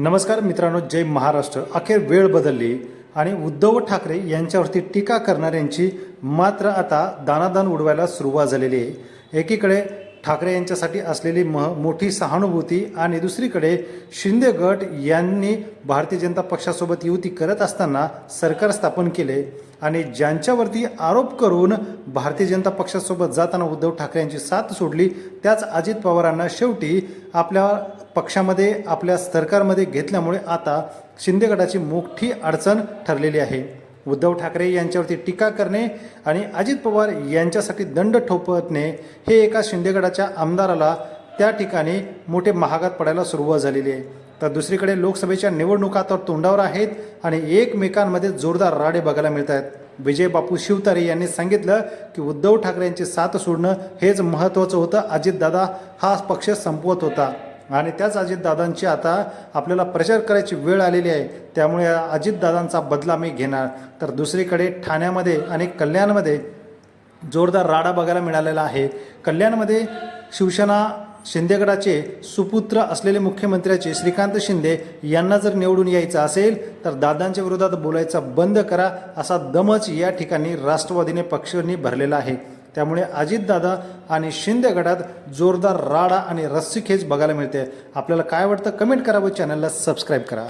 नमस्कार मित्रांनो जय महाराष्ट्र. अखेर वेळ बदलली आणि उद्धव ठाकरे यांच्यावरती टीका करणाऱ्यांची मात्र आता दानादान उडवायला सुरुवात झालेली आहे. एकीकडे ठाकरे यांच्यासाठी असलेली मह मोठी सहानुभूती आणि दुसरीकडे शिंदे गट यांनी भारतीय जनता पक्षासोबत युती करत असताना सरकार स्थापन केले आणि ज्यांच्यावरती आरोप करून भारतीय जनता पक्षासोबत जाताना उद्धव ठाकरे यांची साथ सोडली त्याच अजित पवारांना शेवटी आपल्या पक्षामध्ये आपल्या सरकारमध्ये घेतल्यामुळे आता शिंदे गटाची मोठी अडचण ठरलेली आहे. उद्धव ठाकरे यांच्यावरती टीका करणे आणि अजित पवार यांच्यासाठी दंड ठोपवणे हे एका शिंदेगडाच्या आमदाराला त्या ठिकाणी मोठे महागात पडायला सुरुवात झालेली आहे. तर दुसरीकडे लोकसभेच्या निवडणुका तर तोंडावर आहेत आणि एकमेकांमध्ये जोरदार राडे बघायला मिळत आहेत. विजय बापू शिवतारे यांनी सांगितलं की उद्धव ठाकरे यांची साथ सोडणं हेच महत्त्वाचं होतं. अजितदादा हा पक्ष संपवत होता. आणि त्याच अजितदादांची आता आपल्याला प्रचार करायची वेळ आलेली आहे. त्यामुळे अजितदादांचा बदला मी घेणार. तर दुसरीकडे ठाण्यामध्ये आणि कल्याणमध्ये जोरदार राडा बघायला मिळालेला आहे. कल्याणमध्ये शिवसेना शिंदेगडाचे सुपुत्र असलेले मुख्यमंत्र्याचे श्रीकांत शिंदे यांना जर निवडून यायचं असेल तर दादांच्या विरोधात बोलायचा बंद करा असा दमच या ठिकाणी राष्ट्रवादीने पक्षांनी भरलेला आहे. त्यामुळे अजितदादा आणि शिंदे गटात जोरदार राडा आणि रस्सीखेच बघायला मिळते. आपल्याला काय वाटतं कमेंट करा व चॅनलला सबस्क्राईब करा.